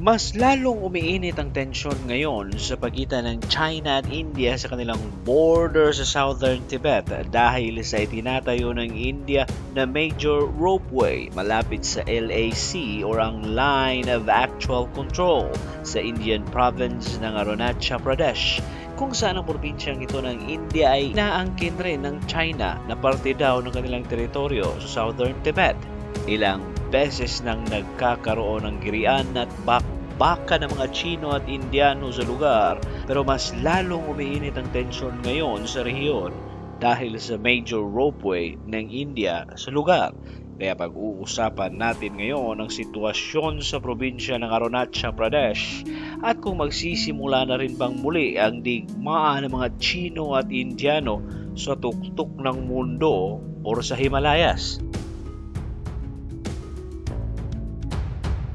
Mas lalong umiinit ang tensyon ngayon sa pagitan ng China at India sa kanilang border sa southern Tibet dahil sa itinatayo ng India na major ropeway malapit sa LAC or ang Line of Actual Control sa Indian province ng Arunachal Pradesh kung saan ang probinsyang ito ng India ay naangkin rin ng China na parte daw ng kanilang teritoryo sa southern Tibet. Ilang beses nang nagkakaroon ng girian at bakbaka ng mga Chino at Indiano sa lugar pero mas lalong umiinit ang tensyon ngayon sa rehiyon dahil sa major ropeway ng India sa lugar. Kaya pag-uusapan natin ngayon ang sitwasyon sa probinsya ng Arunachal Pradesh at kung magsisimula na rin bang muli ang digmaan ng mga Chino at Indiano sa tuktok ng mundo o sa Himalayas.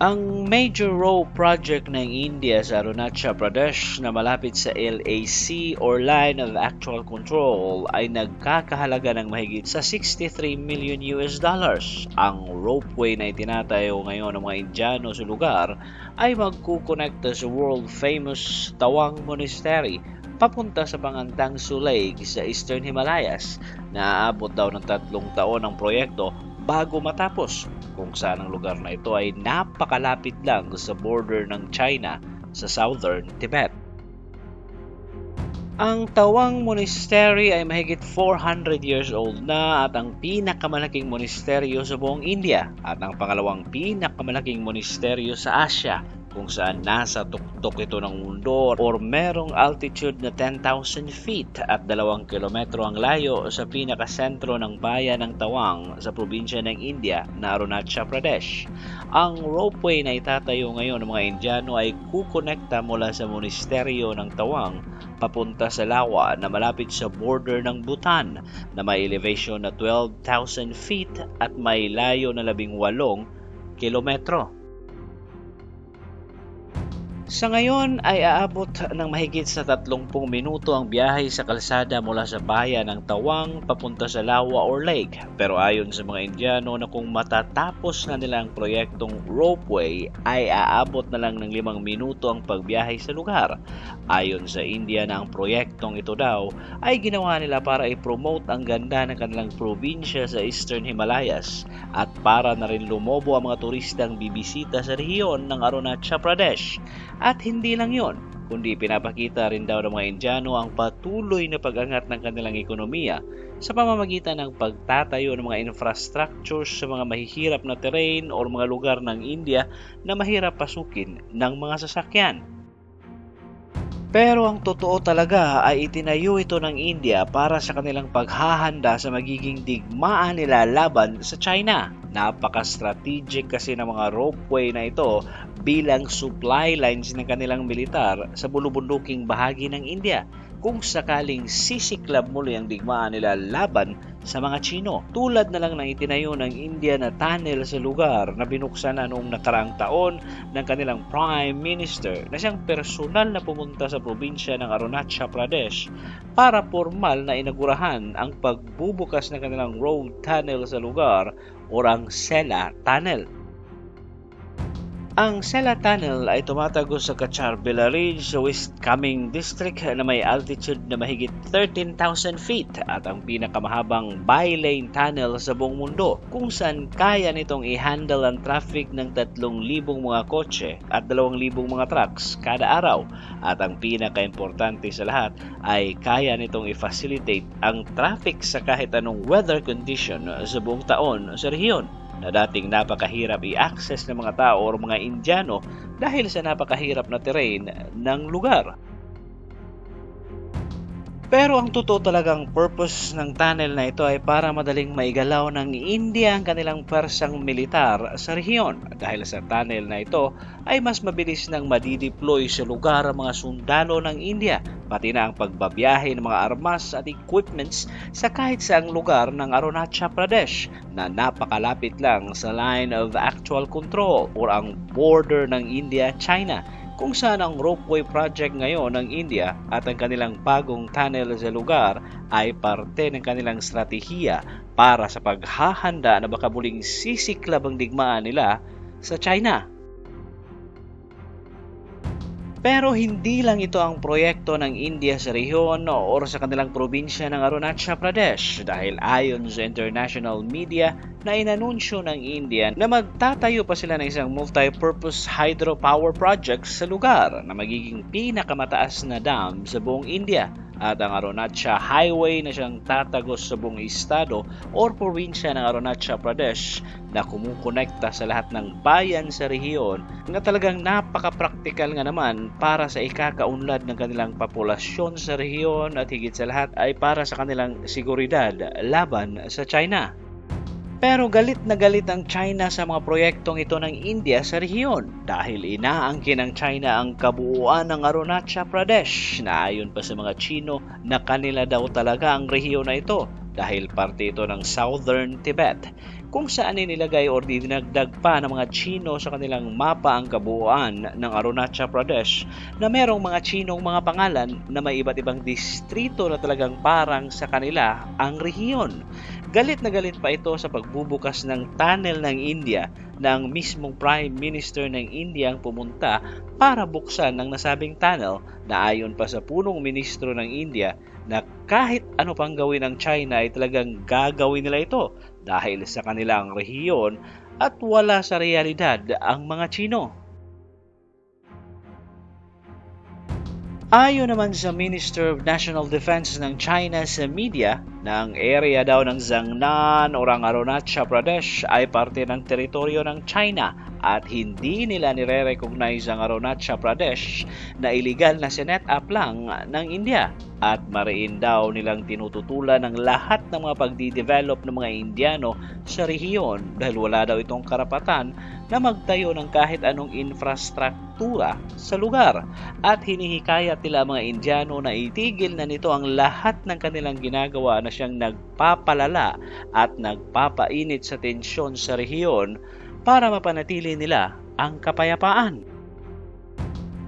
Ang major road project ng India sa Arunachal Pradesh na malapit sa LAC or Line of Actual Control ay nagkakahalaga ng mahigit sa 63 million US dollars. Ang ropeway na itinatayo ngayon ng mga Indiano sa lugar ay magkukonekta sa world famous Tawang Monastery papunta sa Pangantang Lake sa Eastern Himalayas. Naaabot daw ng tatlong taon ang proyekto bago matapos kung saan ang lugar na ito ay napakalapit lang sa border ng China sa southern Tibet. Ang Tawang Monastery ay mahigit 400 years old na at ang pinakamalaking monasteryo sa buong India at ang pangalawang pinakamalaking monasteryo sa Asia kung saan nasa tuktok ito ng mundo or merong altitude na 10,000 feet at 2 kilometro ang layo sa pinakasentro ng bayan ng Tawang sa probinsya ng India na Arunachal Pradesh. Ang ropeway na itatayo ngayon ng mga Indiano ay kukonekta mula sa monasteryo ng Tawang papunta sa Lawa na malapit sa border ng Bhutan na may elevation na 12,000 feet at may layo na 18 kilometro. Sa ngayon ay aabot ng mahigit sa 30 minuto ang biyahe sa kalsada mula sa bayan ng Tawang papunta sa Lawa or Lake. Pero ayon sa mga Indiano na kung matatapos na nila ang proyektong ropeway ay aabot na lang ng 5 minuto ang pagbiyahe sa lugar. Ayon sa India na ang proyektong ito daw ay ginawa nila para i-promote ang ganda ng kanilang probinsya sa Eastern Himalayas at para na rin lumobo ang mga turistang bibisita sa rehiyon ng Arunachal Pradesh. At hindi lang yon, kundi pinapakita rin daw ng mga Indiano ang patuloy na pag-angat ng kanilang ekonomiya sa pamamagitan ng pagtatayo ng mga infrastructures sa mga mahihirap na terrain o mga lugar ng India na mahirap pasukin ng mga sasakyan. Pero ang totoo talaga ay itinayo ito ng India para sa kanilang paghahanda sa magiging digmaan nila laban sa China. Napaka-strategic kasi ng mga ropeway na ito bilang supply lines ng kanilang militar sa bulubunduking bahagi ng India kung sakaling sisiklab muli ang digmaan nila laban sa mga Chino. Tulad na lang ng itinayo ng India na tunnel sa lugar na binuksan na noong nakaraang taon ng kanilang Prime Minister na siyang personal na pumunta sa probinsya ng Arunachal Pradesh para formal na inagurahan ang pagbubukas ng kanilang road tunnel sa lugar o ang Sela Tunnel. Ang Sela Tunnel ay tumatagos sa Kacharbela Ridge sa West Caming District na may altitude na mahigit 13,000 feet at ang pinakamahabang by-lane tunnel sa buong mundo kung saan kaya nitong i-handle ang traffic ng 3,000 mga kotse at 2,000 mga trucks kada araw. At ang pinaka-importante sa lahat ay kaya nitong i-facilitate ang traffic sa kahit anong weather condition sa buong taon sa rehiyon na dating napakahirap i-access ng mga tao o mga Indiano dahil sa napakahirap na terrain ng lugar. Pero ang totoo talagang purpose ng tunnel na ito ay para madaling maigalaw ng India ang kanilang persang militar sa rehiyon. Dahil sa tunnel na ito ay mas mabilis nang madideploy sa lugar ang mga sundalo ng India, pati na ang pagbabiyahe ng mga armas at equipments sa kahit saang lugar ng Arunachal Pradesh na napakalapit lang sa line of actual control o ang border ng India-China kung saan ang ropeway project ngayon ng India at ang kanilang bagong tunnel sa lugar ay parte ng kanilang strategiya para sa paghahanda na baka muling sisiklab ang digmaan nila sa China. Pero hindi lang ito ang proyekto ng India sa rehiyon o sa kanilang probinsya ng Arunachal Pradesh dahil ayon sa international media na inanunsyo ng India na magtatayo pa sila ng isang multi-purpose hydropower project sa lugar na magiging pinakamataas na dam sa buong India at ang Arunachal Highway na siyang tatagos sa buong estado o probinsya ng Arunachal Pradesh na kumukonekta sa lahat ng bayan sa rehiyon na talagang napaka-practical nga naman para sa ikakaunlad ng kanilang populasyon sa rehiyon at higit sa lahat ay para sa kanilang seguridad laban sa China. Pero galit na galit ang China sa mga proyektong ito ng India sa rehiyon. Dahil inaangkin ng China ang kabuuan ng Arunachal Pradesh. Na ayon pa sa mga Chino na kanila daw talaga ang rehiyon na ito dahil parte ito ng Southern Tibet kung saan inilagay o dinagdag pa ng mga Chino sa kanilang mapa ang kabuuan ng Arunachal Pradesh na merong mga Chinong mga pangalan na may iba't ibang distrito na talagang parang sa kanila ang rehiyon. Galit na galit pa ito sa pagbubukas ng tunnel ng India na ang mismong Prime Minister ng India ang pumunta para buksan ng nasabing tunnel na ayon pa sa punong ministro ng India na kahit ano pang gawin ng China ay talagang gagawin nila ito dahil sa kanilang rehiyon at wala sa realidad ang mga Chino. Ayon naman sa Minister of National Defense ng China sa media, ang area daw ng Zangnan o Arunachal Pradesh ay parte ng teritoryo ng China at hindi nila nire-recognize ang Arunachal Pradesh na illegal na sinet up lang ng India. At mariin daw nilang tinututulan ng lahat ng mga pagdi-develop ng mga Indiano sa rehiyon dahil wala daw itong karapatan na magtayo ng kahit anong infrastruktura sa lugar. At hinihikayat nila mga Indiano na itigil na nito ang lahat ng kanilang ginagawa na siyang nagpapalala at nagpapainit sa tensyon sa rehiyon para mapanatili nila ang kapayapaan.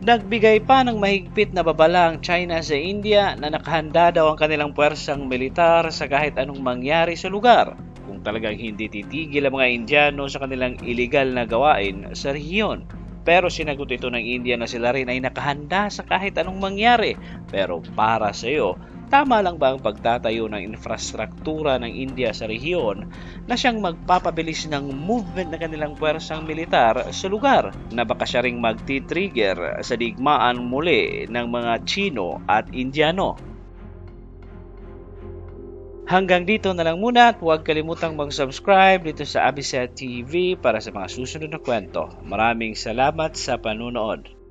Nagbigay pa ng mahigpit na babala ang China sa India na nakahanda daw ang kanilang puwersang militar sa kahit anong mangyari sa lugar kung talagang hindi titigil ang mga Indiano sa kanilang illegal na gawain sa rehiyon. Pero sinagot ito ng India na sila rin ay nakahanda sa kahit anong mangyari. Pero para sa iyo, Tama lang ba ang pagtatayo ng infrastruktura ng India sa rehiyon na siyang magpapabilis ng movement ng kanilang puwersang militar sa lugar na baka siya ring magti-trigger sa digmaan muli ng mga Chino at Indiano? Hanggang dito na lang muna at huwag kalimutang mag-subscribe dito sa Abiset TV para sa mga susunod na kwento. Maraming salamat sa panunood.